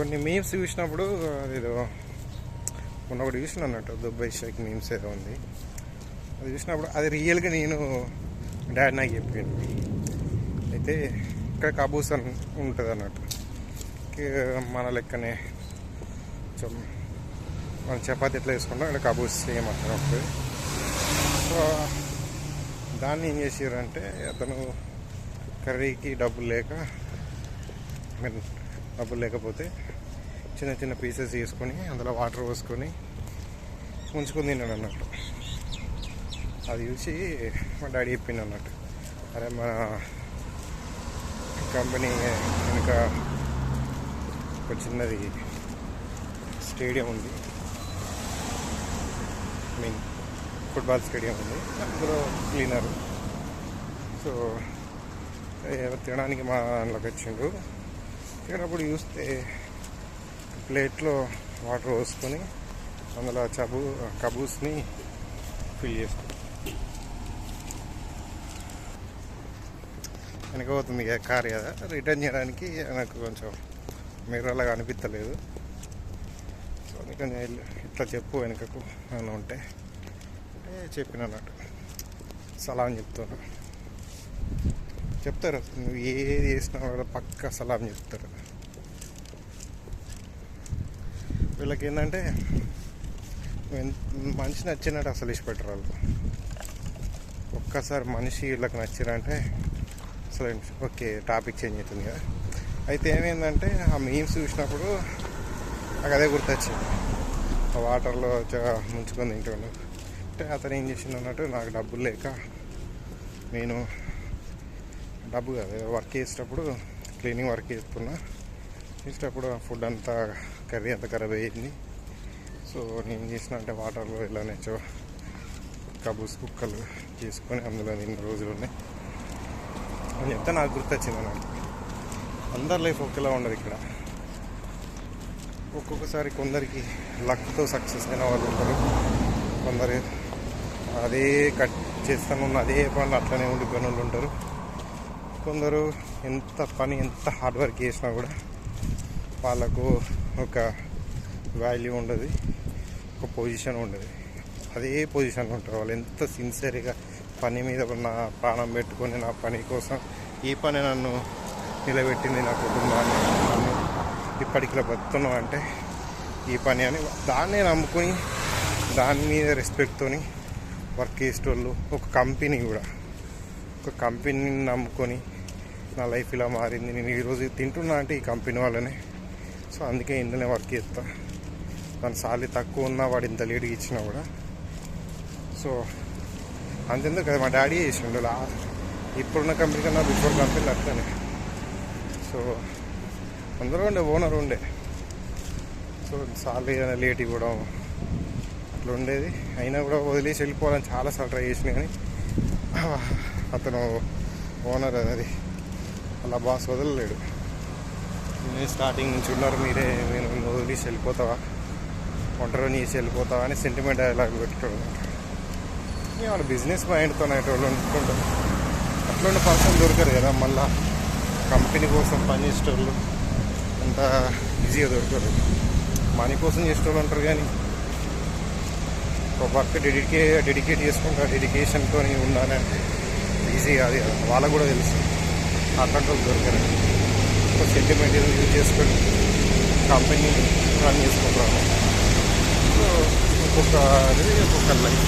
కొన్ని మీమ్స్ చూసినప్పుడు ఏదో మొన్న ఒకటి చూసిన అన్నట్టు దుబాయ్ షేక్ మీమ్స్ ఏదో ఉంది. అది చూసినప్పుడు అది రియల్గా నేను డాడీ నాకు చెప్పాను అయితే ఇక్కడ కబూస్ అని ఉంటుంది అన్నట్టు. మన లెక్కనే కొంచెం మన చపాతి ఎట్లా వేసుకుంటాం ఇక్కడ కబూస్ సేమ్ ఉంటుంది. సో దాన్ని ఏం చేసారంటే అతను కర్రీకి డబ్బులు లేక డబ్బులు లేకపోతే చిన్న చిన్న పీసెస్ తీసుకొని అందులో వాటర్ పోసుకొని ఉంచుకొని తిన్నాడు అన్నట్టు. అది చూసి మా డాడీ చెప్పింది అన్నట్టు. అరే మన కంపెనీ వెనుక ఒక చిన్నది స్టేడియం ఉంది. మీన్ ఫుట్బాల్ స్టేడియం ఉంది. అందులో క్లీనర్. సో తినడానికి మా దాంట్లోకి వచ్చిండు తినప్పుడు చూస్తే ప్లేట్లో వాటర్ పోసుకొని అందులో చబు కబూస్ని ఫిల్ చేసుకుంటాం. వెనక పోతుంది కదా కార్ కదా. రిటర్న్ చేయడానికి నాకు కొంచెం మిర్రలాగా అనిపించలేదు సో అందుకని ఇట్లా చెప్పు వెనకకు అని ఉంటే. అంటే చెప్పిన అన్నట్టు. సలాం చెప్తాను. చెప్తారు. నువ్వు ఏది చేసినా కూడా పక్క సలాం చెప్తారు. వీళ్ళకి ఏంటంటే మనిషి నచ్చినట్టు అసలు ఇష్టపెట్టరు వాళ్ళు. ఒక్కసారి మనిషి వీళ్ళకి నచ్చిరంటే అసలు ఓకే టాపిక్ చేంజ్ అవుతుంది కదా. అయితే ఏమైందంటే ఆ మీమ్స్ చూసినప్పుడు నాకు అదే గుర్తొచ్చింది. ఆ వాటర్లో ముంచుకొని తింటుండు. అంటే అతను ఏం చేసిండు అన్నట్టు నాకు డబ్బులు లేక నేను డబ్బు కాదు వర్క్ చేసేటప్పుడు క్లీనింగ్ వర్క్ చేస్తున్నా. చేసేటప్పుడు ఆ ఫుడ్ అంతా కర్రీ అంత ఖరాబ్ అయ్యింది. సో నేను చేసిన అంటే వాటర్లో ఇలా నేర్చో కబూస్ కుక్కలు చేసుకొని అందులో నిన్న రోజులు ఉన్నాయి అని చెప్తే నాకు గుర్తొచ్చింది అన్నట్టు అందరి లైఫ్ ఒకేలా ఉండదు ఇక్కడ. ఒక్కొక్కసారి కొందరికి లక్తో సక్సెస్ అయిన వాళ్ళు ఉంటారు. కొందరు అదే కట్ చేస్తాను అదే పనులు అట్లనే ఉండిపోయిన వాళ్ళు ఉంటారు. కొందరు ఎంత పని ఎంత హార్డ్ వర్క్ చేసినా కూడా వాళ్ళకు ఒక వాల్యూ ఉండదు ఒక పొజిషన్ ఉండదు. అదే పొజిషన్లో ఉంటారు వాళ్ళు. ఎంత సిన్సియర్గా పని మీద నా ప్రాణం పెట్టుకొని నా పని కోసం ఈ పని నన్ను నిలబెట్టింది నా కుటుంబాన్ని. నన్ను ఇప్పటికి ఇలా అంటే ఈ పని అని దాన్నే నమ్ముకొని దాని మీద రెస్పెక్ట్తోని వర్క్ చేసేటోళ్ళు ఒక కంపెనీ కూడా. ఒక కంపెనీని నమ్ముకొని నా లైఫ్ ఇలా మారింది. నేను ఈరోజు తింటున్నా అంటే ఈ కంపెనీ వాళ్ళనే. సో అందుకే ఇందులో వర్క్ చేస్తా. దాని సాలి తక్కువ ఉన్నా వాడు ఇంత లేట్గా ఇచ్చినా కూడా. సో అంతెందుకు కదా మా డాడీ చేసిండు. లా ఇప్పుడున్న కంపెనీ కన్నా బిఫోర్ కంపెనీ అట్లనే. సో అందరూ ఉండే ఓనర్ ఉండే. సో సాలరీ లేట్ ఇవ్వడం అట్లా ఉండేది. అయినా కూడా వదిలేసి వెళ్ళిపోవాలని చాలాసార్లు ట్రై చేసిన కానీ అతను ఓనర్ అది. అలా బాస్ వదలలేడు. స్టార్టింగ్ నుంచి ఉన్నారు మీరే నేను వదిలేసి వెళ్ళిపోతావా? ఒంటరి నీసి వెళ్ళిపోతావా అని సెంటిమెంట్ డైలాగ్ పెట్టుకోవడం వాళ్ళ బిజినెస్ మైండ్తో వాళ్ళు అనుకుంటారు అట్లాంటి పర్సన్ దొరకరు కదా మళ్ళా. కంపెనీ కోసం పనిచేసేటోళ్ళు అంత ఈజీగా దొరకరు మనీ కోసం చేసేటోళ్ళు అంటారు కానీ ఒక వర్క్ డెడికే డెడికేట్ చేసుకుంటా డెడికేషన్తో ఉండాలంటే ఈజీ కాదు కదా. వాళ్ళకు కూడా తెలుసు. అట్లాంటి వాళ్ళు దొరకరు. ఒక సెంటిమెంట్ యూజ్ చేసుకొని కంపెనీ రన్ చేసుకుంటారు సో ఒక్కొక్క ఒక్కొక్క లైఫ్.